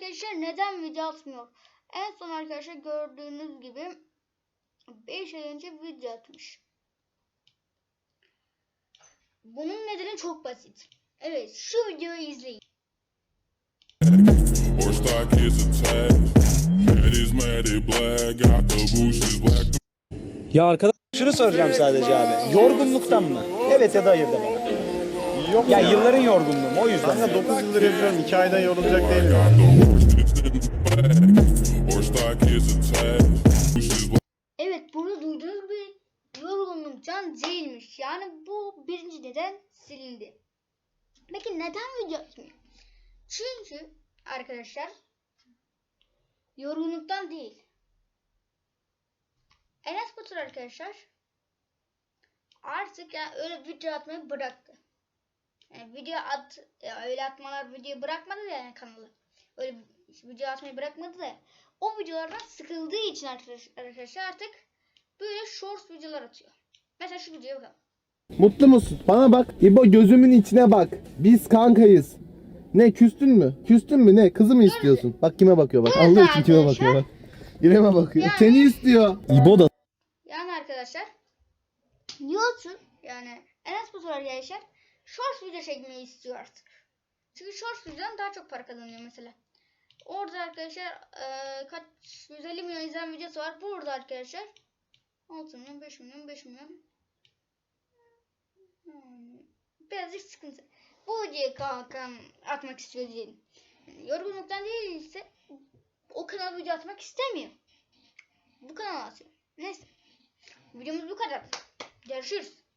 arkadaşlar neden video atmıyor? En son arkadaşlar gördüğünüz gibi 5 ay önce video atmış. Bunun nedeni çok basit. Evet şu videoyu izleyin. Ya arkadaş şunu soracağım sadece abi. Yorgunluktan mı? Evet ya da hayır de bana. Yok Ya ya. yılların yorgunluğu mu? O yüzden. Kanka 9 yıldır yapıyorum. 2 aydan yorulacak. Bushes black. Evet burada duyduğunuz bir yorgunluktan değilmiş. Yani bu birinci neden silindi. Peki neden video atmıyor? Çünkü arkadaşlar yorgunluktan değil. Enes Batur arkadaşlar artık yani öyle video atmayı bıraktı. Yani video at ya öyle atmalar video bırakmadı da yani kanalı. Öyle video atmayı bırakmadı da o videolardan sıkıldığı için arkadaş- arkadaşlar artık böyle short videolar atıyor. Mesela şu videoya bakalım. Mutlu musun? Bana bak. İbo gözümün içine bak. Biz kankayız. Ne küstün mü? Küstün mü ne? Kızı mı istiyorsun? Bak kime bakıyor bak. Evet Allah için kime bakıyor bak. İrem'e bakıyor. Yani- Seni istiyor. İbo da Yani arkadaşlar YouTube yani Enes Batur arkadaşlar short video çekmeyi istiyor artık. Çünkü short videodan daha çok para kazanıyor mesela. Orada arkadaşlar eee, kaç 150 milyon izlen videosu var. Burada arkadaşlar 6 milyon, 5 milyon, 5 milyon. Hmm, birazcık sıkıntı. Bu videoyu kankan atmak istiyor diyelim. Yani yorgunluktan değilse o kanal video atmak istemiyor. Bu kanal atıyor. Neyse. Videomuz bu kadar. Görüşürüz.